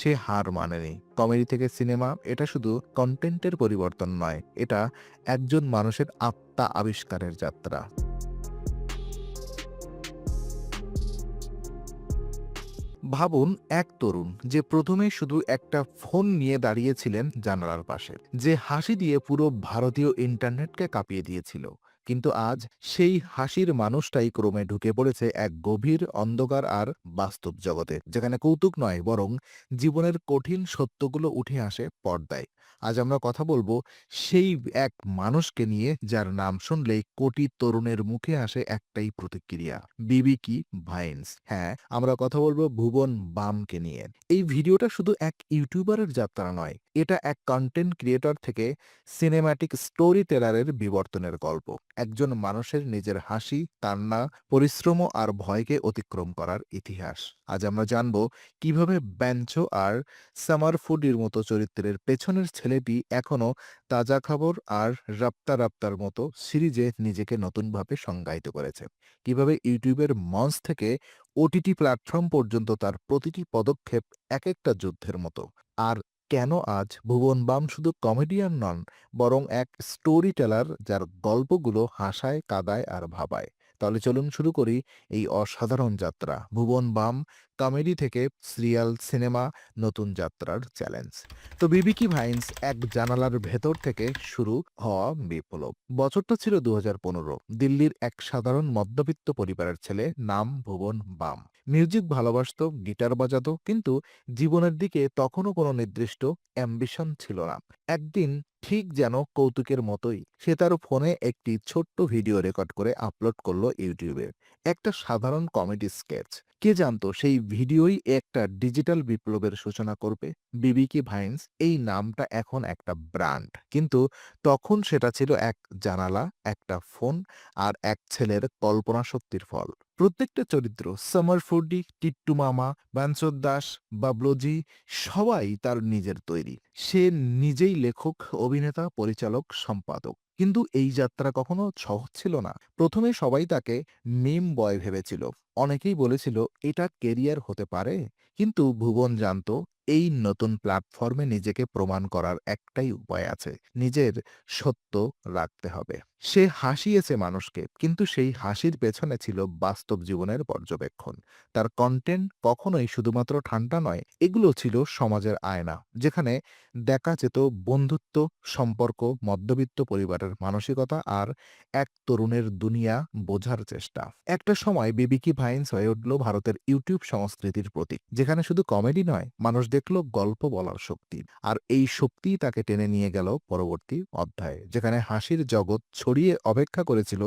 সে হার মানেনি। Comedy থেকে cinema, এটা শুধু কন্টেন্টের পরিবর্তন নয়, এটা একজন মানুষের আত্মা আবিষ্কারের যাত্রা। ভাবুন এক তরুণ, যে প্রথমে শুধু একটা ফোন নিয়ে দাঁড়িয়েছিলেন জানালার পাশে, যে হাসি দিয়ে পুরো ভারতীয় ইন্টারনেটকে কাঁপিয়ে দিয়েছিল। কিন্তু আজ সেই হাসির মানুষটাই ক্রমে ঢুকে পড়েছে এক গভীর অন্ধকার আর বাস্তব জগতে, যেখানে কৌতুক নয়, বরং জীবনের কঠিন সত্যগুলো উঠে আসে পর্দায়। আজ আমরা কথা বলব সেই এক মানুষকে নিয়ে, যার নাম শুনলেই কোটি তরুণের মুখে আসে একটাই প্রতিক্রিয়া বিবি কি ভাইন্স। হ্যাঁ আমরা কথা বলব ভুবন বামকে নিয়ে। এই ভিডিওটা শুধু এক ইউটিউবারের যাত্রা নয় এটা এক কন্টেন্ট ক্রিয়েটর থেকে সিনেম্যাটিক স্টোরি টেলারের বিবর্তনের গল্প। একজন মানুষের নিজের হাসি কান্না পরিশ্রম আর ভয়কে অতিক্রম করার ইতিহাস। আজ আমরা জানব কীভাবে ব্যাঞ্চো আর সামার ফুডির মতো চরিত্রের পেছনের ছেলেটি এখনও তাজা খবর আর রাপ্তা রাপ্তার মতো সিরিজে নিজেকে নতুনভাবে সংজ্ঞায়িত করেছে। কীভাবে ইউটিউবের মঞ্চ থেকে ওটিটি প্ল্যাটফর্ম পর্যন্ত তার প্রতিটি পদক্ষেপ এক একটা যুদ্ধের মতো। আর কেন আজ ভুবন বাম শুধু কমেডিয়ান নন, বরং এক স্টোরি টেলার যার গল্পগুলো হাসায়, কাদায় আর ভাবায়। তাহলে চলুন শুরু করি এই অসাধারণ যাত্রা, ভুবন বাম কমেডি থেকে সিরিয়াল, সিনেমা, নতুন যাত্রার চ্যালেঞ্জ তো বিবিকি ভাইন্স এক জানালার ভেতর থেকে শুরু হওয়া বিপ্লব। বছরটা ছিল দু হাজার পনেরো, দিল্লির এক সাধারণ মধ্যবিত্ত পরিবারের ছেলে নাম ভুবন বাম। মিউজিক ভালোবাসতো, গিটার বাজাতো, কিন্তু জীবনের দিকে তখনও কোনো নির্দিষ্ট অ্যাম্বিশন ছিল না। একদিন ঠিক যেন কৌতুকের মতোই সে তার ফোনে একটি ছোট্ট ভিডিও রেকর্ড করে আপলোড করল ইউটিউবে। একটা সাধারণ কমেডি স্কেচ। কে জানতো সেই ভিডিওই একটা ডিজিটাল বিপ্লবের সূচনা করবে। বিবিকি ভাইন্স এই নামটা এখন একটা ব্র্যান্ড। কিন্তু তখন সেটা ছিল এক জানালা, একটা ফোন আর এক ছেলের কল্পনা শক্তির ফল। প্রত্যেকটা চরিত্র, সামার ফুডি, টিট্টু মামা, বানসর দাস বাবলজি সবাই তার নিজের তৈরি। সে নিজেই লেখক, অভিনেতা, পরিচালক, সম্পাদক। কিন্তু এই যাত্রা কখনো সহজ ছিল না। প্রথমে সবাই তাকে মিম বয় ভেবেছিল। অনেকেই বলেছিল, এটা কেরিয়ার হতে পারে? কিন্তু ভুবন জানতো এই নতুন প্ল্যাটফর্মে নিজেকে প্রমাণ করার একটাই উপায় আছে, নিজের সত্য রাখতে হবে। সে হাসিয়েছে মানুষকে, কিন্তু সেই হাসির পেছনে ছিল বাস্তব জীবনের পর্যবেক্ষণ। তার কন্টেন্ট কখনোই শুধুমাত্র ঠান্ডা নয়, এগুলো ছিল সমাজের আয়না, যেখানে দেখা যেত বন্ধুত্ব, সম্পর্ক, মধ্যবিত্ত পরিবারের মানসিকতা আর এক তরুণের দুনিয়া বোঝার চেষ্টা। একটা সময় বিবিকি ভাইন্স হয়ে উঠল ভারতের ইউটিউব সংস্কৃতির প্রতীক, যেখানে শুধু কমেডি নয় মানুষ দেখল গল্প বলার শক্তি। আর এই শক্তিই তাকে টেনে নিয়ে গেল পরবর্তী অধ্যায়ে, যেখানে হাসির জগৎ ছড়িয়ে অপেক্ষা করেছিল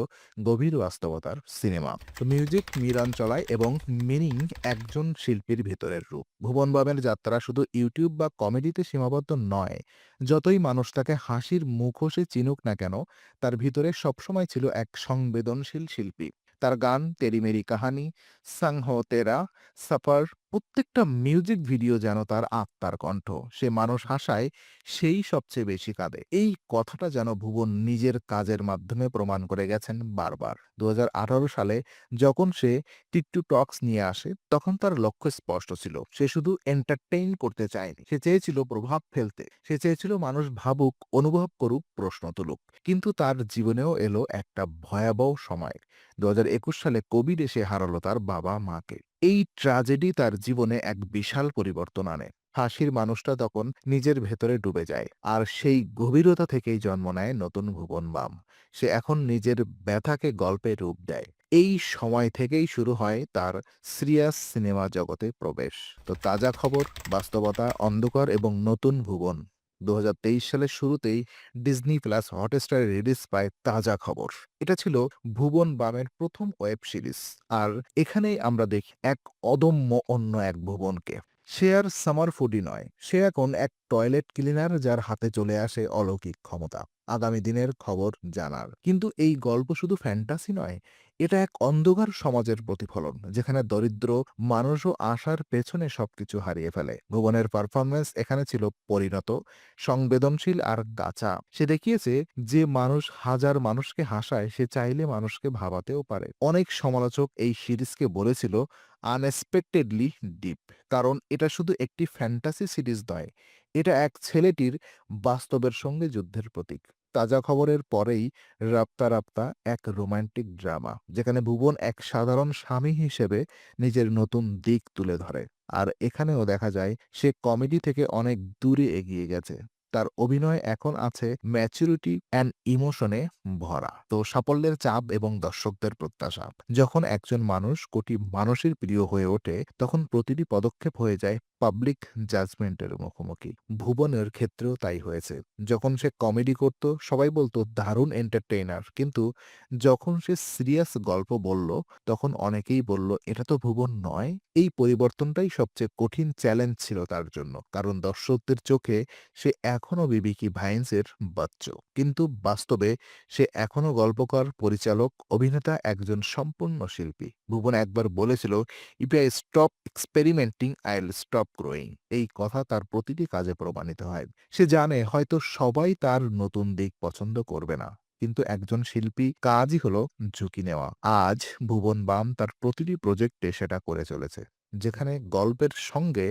গভীর বাস্তবতার সিনেমা। মিউজিক মিরান চলায় এবং মিনিং একজন শিল্পীর ভেতরের রূপ। ভুবন বামের যাত্রা শুধু ইউটিউব বা কমেডিতে সীমাবদ্ধ নয়, যতই মানুষ তাকে হাসির মুখোশে চিনুক না কেন, তার ভিতরে সবসময় ছিল এক সংবেদনশীল শিল্পী। তার গান, তেরি মেরি কাহানি, সাংহ তেরা, সাফার প্রত্যেকটা মিউজিক ভিডিও যেন তার আত্মার কণ্ঠ, সে মানুষ হাসায়, সেই সবচেয়ে বেশি কাঁদে। এই কথাটা যেন ভুবন নিজের কাজের মাধ্যমে প্রমাণ করে গেছেন বারবার। দুহাজার আঠারো সালে যখন সে টিকটু টক্স নিয়ে আসে, তখন তার লক্ষ্য স্পষ্ট ছিল। সে শুধু এন্টারটেইন করতে চায়নি। সে চেয়েছিল প্রভাব ফেলতে। সে চেয়েছিল মানুষ ভাবুক, অনুভব করুক, প্রশ্ন তুলুক। কিন্তু তার জীবনেও এলো একটা ভয়াবহ সময়। দু হাজার একুশ সালে কোভিড এসে হারালো তার বাবা মাকে এই ট্র্যাজেডি তার জীবনে এক বিশাল পরিবর্তন আনে। হাসির মানুষটা তখন নিজের ভেতরে ডুবে যায় আর সেই গভীরতা থেকেই জন্ম নেয় নতুন ভুবন বাম। সে এখন নিজের ব্যথাকে গল্পে রূপ দেয়। এই সময় থেকেই শুরু হয় তার সিরিয়াস সিনেমা জগতে প্রবেশ। তো তাজা খবর, বাস্তবতা, অন্ধকার এবং নতুন ভুবন। দু হাজার তেইশ সালের শুরুতেই ডিজনি প্লাস হটস্টারে রিলিজ পায় তাজা খবর। এটা ছিল ভুবন বামের প্রথম ওয়েব সিরিজ আর এখানেই আমরা দেখি এক অদম্য অন্য এক ভুবনকে। সে আর সামার ফুডি নয়। সে এখন এক টয়লেট ক্লিনার যার হাতে চলে আসে অলৌকিক ক্ষমতা। আগামী দিনের খবর জানার। কিন্তু এই গল্প শুধু ফ্যান্টাসি নয় এটা এক অন্ধকার সমাজের প্রতিফলন, যেখানে দরিদ্র মানুষও আশার পেছনে সবকিছু হারিয়ে ফেলে। ভুবনের পারফরমেন্স এখানে ছিল পরিণত, সংবেদনশীল আর গাছা সে দেখিয়েছে যে মানুষ হাজার মানুষকে হাসায়, সে চাইলে মানুষকে ভাবাতেও পারে। অনেক সমালোচক এই সিরিজকে বলেছিল আনএক্সপেক্টেডলি ডিপ কারণ এটা শুধু একটি ফ্যান্টাসি সিরিজ নয়, এটা এক ছেলেটির বাস্তবের সঙ্গে যুদ্ধের প্রতীক। তাজা খবরের পরেই রাপ্তা রাপ্তা এক রোমান্টিক ড্রামা, যেখানে ভুবন এক সাধারণ স্বামী হিসেবে নিজের নতুন দিক তুলে ধরে। আর এখানেও দেখা যায়, সে কমেডি থেকে অনেক দূরে এগিয়ে গেছে। তার অভিনয় এখন আছে ম্যাচুরিটি অ্যান্ড ইমোশনে ভরা। তো সাফল্যের চাপ এবং দর্শকদের প্রত্যাশা। যখন একজন মানুষ কোটি মানুষের প্রিয় হয়ে ওঠে, তখন প্রতিটি পদক্ষেপ হয়ে যায় পাবলিক জাজমেন্টের মুখোমুখি। ভুবনের ক্ষেত্রেও তাই হয়েছে। যখন সে কমেডি করত, সবাই বলতো, দারুণ এন্টারটেইনার কিন্তু যখন সে সিরিয়াস গল্প বলল, তখন অনেকেই বলল, এটা তো ভুবন নয়। এই পরিবর্তনটাই সবচেয়ে কঠিন চ্যালেঞ্জ ছিল তার জন্য। কারণ দর্শকদের চোখে সে এখনও বিবিকি ভাইন্সের বাচ্চ। কিন্তু বাস্তবে সে এখনও গল্পকার, পরিচালক, অভিনেতা, একজন সম্পূর্ণ শিল্পী। ভুবন একবার বলেছিল if I stop experimenting I will stop growing এই কথা তার প্রতিটি কাজে প্রমাণিত হয়। সে জানে হয়তো সবাই তার নতুন দিক পছন্দ করবে না। কিন্তু একজন শিল্পী কাজই হলো ঝুঁকি নেওয়া। আজ ভুবন বাম তার প্রতিটি প্রজেক্টে সেটা করে চলেছে, যেখানে গল্পের সঙ্গে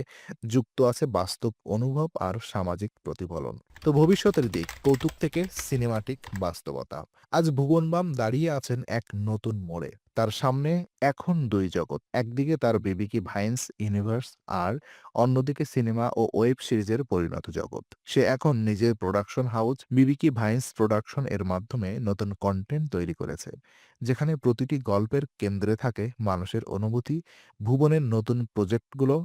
যুক্ত আছে বাস্তব অনুভব আর সামাজিক প্রতিফলন। তো ভবিষ্যতের দিক, কৌতুক থেকে সিনেমাটিক বাস্তবতা। আজ ভুবন বাম দাঁড়িয়ে আছেন এক নতুন মোড়ে। তার সামনে এখন দুই জগৎ। একদিকে তার বিবিকি ভাইন্স ইউনিভার্স আর অন্যদিকে সিনেমা ও ওয়েব সিরিজের পরিণত জগৎ। সে এখন নিজের production house BB Ki Vines production এর মাধ্যমে নতুন কন্টেন্ট তৈরি করেছে, যেখানে প্রতিটি গল্পের কেন্দ্রে থাকে মানুষের অনুভূতি, ভুবনের নতুন প্রজেক্টগুলো,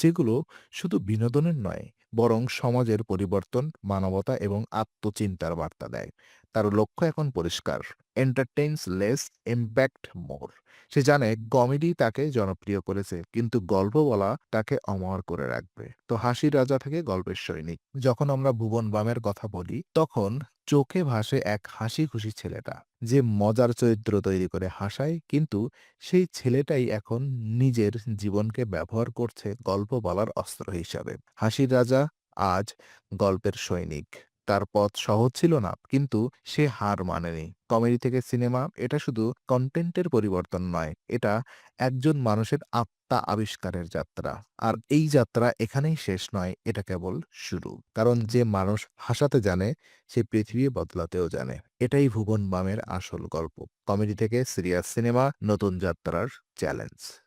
যেগুলো শুধু বিনোদনের নয়, বরং সমাজের পরিবর্তন, মানবতা এবং আত্মচিন্তার বার্তা দেয়। তার লক্ষ্য এখন পরিষ্কার। এন্টারটেইনস লেস ইম্প্যাক্ট মোর সে জানে কমেডি তাকে জনপ্রিয় করেছে, কিন্তু গল্প বলা তাকে অমর করে রাখবে। তো হাসির রাজা থেকে গল্পের সৈনিক। যখন আমরা ভুবন বামের কথা বলি, তখন চোখে ভাসে এক হাসি খুশি ছেলেটা, যে মজার চরিত্র তৈরি করে হাসায়, কিন্তু সেই ছেলেটাই এখন নিজের জীবনকে ব্যবহার করছে গল্প বলার অস্ত্র হিসাবে। হাসির রাজা আজ গল্পের সৈনিক। তার পথ সহজ ছিল না। কিন্তু সে হার মানেনি। কমেডি থেকে সিনেমা এটা শুধু কন্টেন্টের পরিবর্তন নয়, এটা একজন মানুষের আত্মা আবিষ্কারের যাত্রা। আর এই যাত্রা এখানেই শেষ নয়, এটা কেবল শুরু। কারণ যে মানুষ হাসাতে জানে, সে পৃথিবী বদলাতেও জানে। এটাই ভুবন বামের আসল গল্প। কমেডি থেকে সিরিয়াস সিনেমা, নতুন যাত্রার চ্যালেঞ্জ